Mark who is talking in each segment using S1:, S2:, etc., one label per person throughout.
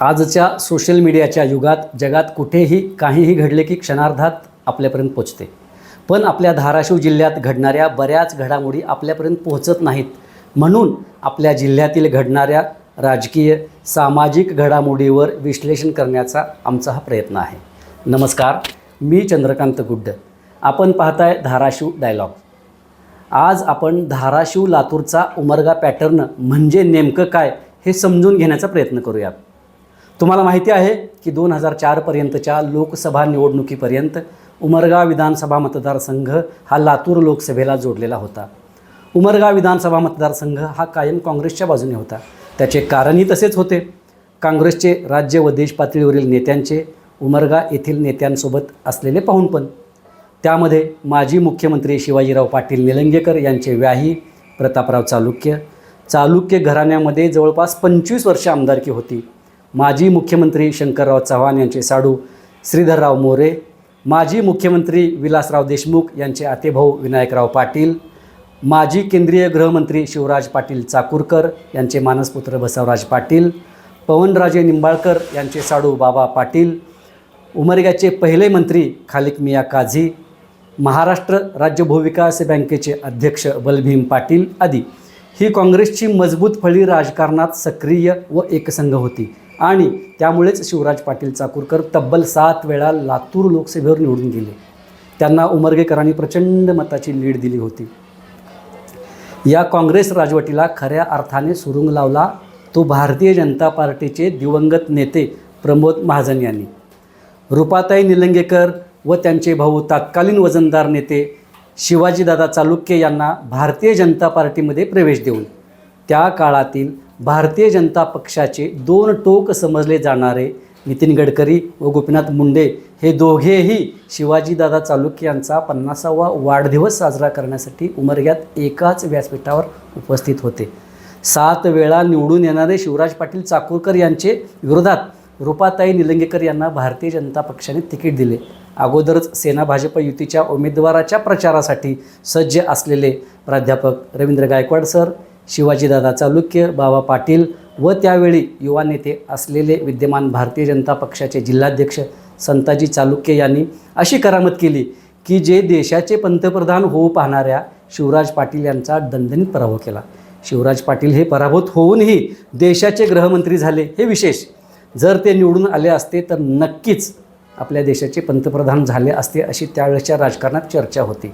S1: आजच्या सोशल मीडियाच्या युगात जगात कुठेही काहीही घडले की क्षणार्धात आपल्यापर्यंत पोचते. पण आपल्या धाराशिव जिल्ह्यात घडणाऱ्या बऱ्याच घडामोडी आपल्यापर्यंत पोहोचत नाहीत. म्हणून आपल्या जिल्ह्यातील घडणाऱ्या राजकीय सामाजिक घडामोडीवर विश्लेषण करण्याचा आमचा हा प्रयत्न आहे. नमस्कार मी चंद्रकांत गुड्ड. आपण पाहताय धाराशिव डायलॉग. आज आपण धाराशिव लातूरचा उमरगा पॅटर्न म्हणजे नेमकं काय हे समजून घेण्याचा प्रयत्न करूयात. तुम्हाला माहिती आहे की दोन हजार चारपर्यंतच्या लोकसभा निवडणुकीपर्यंत उमरगा विधानसभा मतदारसंघ हा लातूर लोकसभेला जोडलेला होता. उमरगा विधानसभा मतदारसंघ हा कायम काँग्रेसच्या बाजूने होता. त्याचे कारणही तसेच होते. काँग्रेसचे राज्य व देश पातळीवरील नेत्यांचे उमरगा येथील नेत्यांसोबत असलेले पाहुणपण त्यामध्ये माजी मुख्यमंत्री शिवाजीराव पाटील निलंगेकर यांचे व्याही प्रतापराव चालुक्य चालुक्य घराण्यामध्ये जवळपास पंचवीस वर्ष आमदारकी होती. माजी मुख्यमंत्री शंकरराव चव्हाण यांचे साडू श्रीधरराव मोरे माजी मुख्यमंत्री विलासराव देशमुख यांचे आतेभाऊ विनायकराव पाटील माजी केंद्रीय गृहमंत्री शिवराज पाटील चाकूरकर यांचे मानसपुत्र बसवराज पाटील पवनराजे निंबाळकर यांचे साडू बाबा पाटील उमरग्याचे पहिले मंत्री खालिक मिया काझी महाराष्ट्र राज्य भूविकास बँकेचे अध्यक्ष बलभीम पाटील आदी. ही काँग्रेसची मजबूत फळी राजकारणात सक्रिय व एकसंघ होती. आणि त्यामुळेच शिवराज पाटील चाकूरकर तब्बल सात वेळा लातूर लोकसभेवर निवडून गेले. त्यांना उमरगेकरांनी प्रचंड मताची लीड दिली होती. या काँग्रेस राजवटीला खऱ्या अर्थाने सुरुंग लावला तो भारतीय जनता पार्टीचे दिवंगत नेते प्रमोद महाजन यांनी. रुपाताई निलंगेकर व त्यांचे भाऊ तत्कालीन वजनदार नेते शिवाजीदादा चालुक्य यांना भारतीय जनता पार्टीमध्ये प्रवेश देऊन त्या काळातील भारतीय जनता पक्षाचे दोन टोक समजले जाणारे नितीन गडकरी व गोपीनाथ मुंडे हे दोघेही शिवाजीदादा चालुक्य यांचा पन्नासावा वाढदिवस साजरा करण्यासाठी उमरग्यात एकाच व्यासपीठावर उपस्थित होते. सात वेळा निवडून येणारे शिवराज पाटील चाकूरकर यांचे विरोधात रुपाताई निलंगेकर यांना भारतीय जनता पक्षाने तिकीट दिले. अगोदरच सेना भाजप युतीच्या उमेदवाराच्या प्रचारासाठी सज्ज असलेले प्राध्यापक रवींद्र गायकवाड सर शिवाजीदादा चालुक्य बाबा पाटील व त्यावेळी युवा नेते असलेले विद्यमान भारतीय जनता पक्षाचे जिल्हाध्यक्ष संताजी चालुक्य यांनी अशी करामत केली की जे देशाचे पंतप्रधान होऊ पाहणाऱ्या शिवराज पाटील यांचा दणदणीत पराभव केला. शिवराज पाटील हे पराभूत होऊनही देशाचे गृहमंत्री झाले हे विशेष. जर ते निवडून आले असते तर नक्कीच आपल्या देशाचे पंतप्रधान झाले असते अशी त्यावेळेच्या राजकारणात चर्चा होती.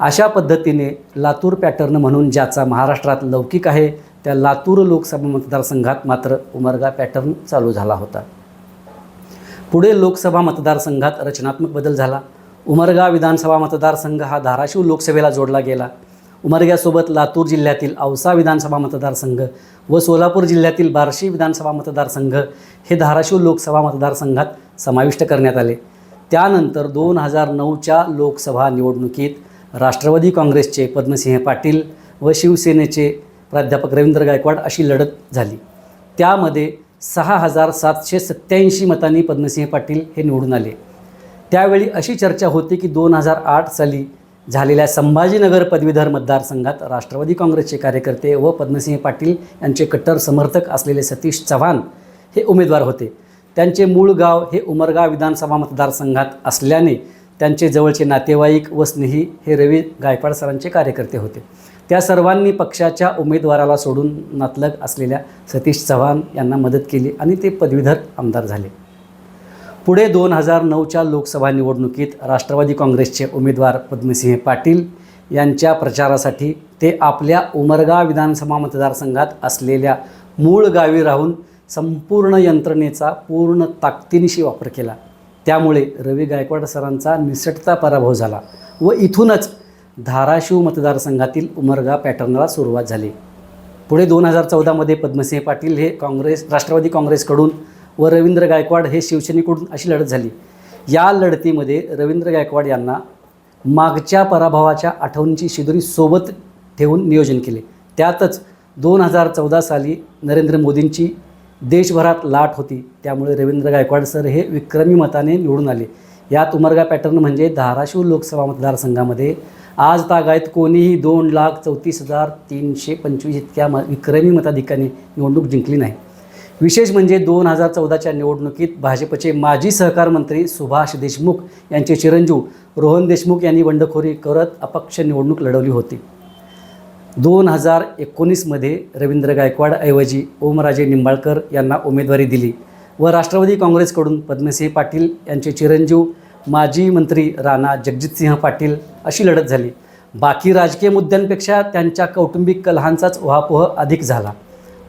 S1: अशा पद्धतीने लातूर पॅटर्न म्हणून ज्याचा महाराष्ट्रात लौकिक आहे त्या लातूर लोकसभा मतदारसंघात मात्र उमरगा पॅटर्न चालू झाला होता. पुढे लोकसभा मतदारसंघात रचनात्मक बदल झाला. उमरगा विधानसभा मतदारसंघ हा धाराशिव लोकसभेला जोडला गेला. उमरग्यासोबत लातूर जिल्ह्यातील औसा विधानसभा मतदारसंघ व सोलापूर जिल्ह्यातील बार्शी विधानसभा मतदारसंघ हे धाराशिव लोकसभा मतदारसंघात समाविष्ट करण्यात आले. त्यानंतर दोन हजार नऊच्या लोकसभा निवडणुकीत राष्ट्रवादी काँग्रेसचे पद्मसिंह पाटील व शिवसेनेचे प्राध्यापक रवींद्र गायकवाड अशी लढत झाली. त्यामध्ये सहा हजार सातशे सत्त्याऐंशी मतांनी पद्मसिंह पाटील हे निवडून आले. त्यावेळी अशी चर्चा होती की दोन हजार आठ साली झालेल्या संभाजीनगर पदवीधर मतदारसंघात राष्ट्रवादी काँग्रेसचे कार्यकर्ते व पद्मसिंह पाटील यांचे कट्टर समर्थक असलेले सतीश चव्हाण हे उमेदवार होते. त्यांचे मूळ गाव हे उमरगाव विधानसभा मतदारसंघात असल्याने त्यांचे जवळचे नातेवाईक व स्नेही हे रवी गायकवाड सरांचे कार्यकर्ते होते. त्या सर्वांनी पक्षाच्या उमेदवाराला सोडून नातलग असलेल्या सतीश चव्हाण यांना मदत केली आणि ते पदवीधर आमदार झाले. पुढे दोन हजार नऊच्या लोकसभा निवडणुकीत राष्ट्रवादी काँग्रेसचे उमेदवार पद्मसिंह पाटील यांच्या प्रचारासाठी ते आपल्या उमरगा विधानसभा मतदारसंघात असलेल्या मूळ गावी राहून संपूर्ण यंत्रणेचा पूर्ण ताकदीनिशी वापर केला. त्यामुळे रवी गायकवाड सरांचा निसटता पराभव झाला व इथूनच धाराशिव मतदारसंघातील उमरगा पॅटर्नला सुरुवात झाली. पुढे दोन हजार चौदामध्ये पद्मसिंह पाटील हे काँग्रेस राष्ट्रवादी काँग्रेसकडून व रवींद्र गायकवाड हे शिवसेनेकडून अशी लढत झाली. या लढतीमध्ये रवींद्र गायकवाड यांना मागच्या पराभवाच्या आठवणीची शिदोरी सोबत ठेवून नियोजन केले. त्यातच दोन हजार चौदा साली नरेंद्र मोदींची देशभरात लाट होती. त्यामुळे रवींद्र गायकवाड सर हे विक्रमी मताने निवडून आले. यात उमरगा पॅटर्न म्हणजे धाराशिव लोकसभा मतदारसंघामध्ये आज तागायत कोणीही दोन लाख चौतीस हजार तीनशे पंचवीस इतक्या म विक्रमी मताधिकाने निवडणूक जिंकली नाही. विशेष म्हणजे दोन हजार चौदाच्या निवडणुकीत भाजपचे माजी सहकार मंत्री सुभाष देशमुख यांचे चिरंजीव रोहन देशमुख यांनी बंडखोरी करत अपक्ष निवडणूक लढवली होती. दोन हजार एकोणीसमध्ये रवींद्र गायकवाडऐवजी ओमराजे निंबाळकर यांना उमेदवारी दिली व राष्ट्रवादी काँग्रेसकडून पद्मसिंह पाटील यांचे चिरंजीव माजी मंत्री राणा जगजितसिंह पाटील अशी लढत झाली. बाकी राजकीय मुद्द्यांपेक्षा त्यांच्या कौटुंबिक कलहांचाच उहापोह अधिक झाला.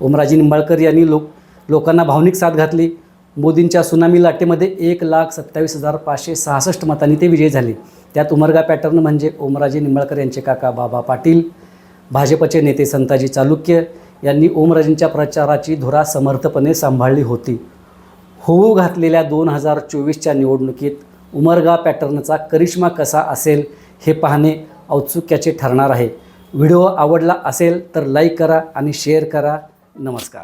S1: ओमराजे निंबाळकर यांनी लोक लोकांना भावनिक साथ घातली. मोदींच्या सुनामी लाटेमध्ये एक लाख सत्तावीस हजार पाचशे सहासष्ट मतांनी ते विजयी झाले. त्यात उमरगा पॅटर्न म्हणजे ओमराजे निंबाळकर यांचे काका बाबा पाटील भाजपचे नेते संताजी चालुक्य यांनी ओमराजेंच्या प्रचाराची धुरा समर्थपणे सांभाळली होती. होऊ घातलेल्या दोन हजार चोवीसच्या निवडणुकीत उमरगा पॅटर्नचा करिश्मा कसा असेल हे पाहणे औत्सुक्याचे ठरणार आहे. व्हिडिओ आवडला असेल तर लाईक करा आणि शेअर करा. नमस्कार.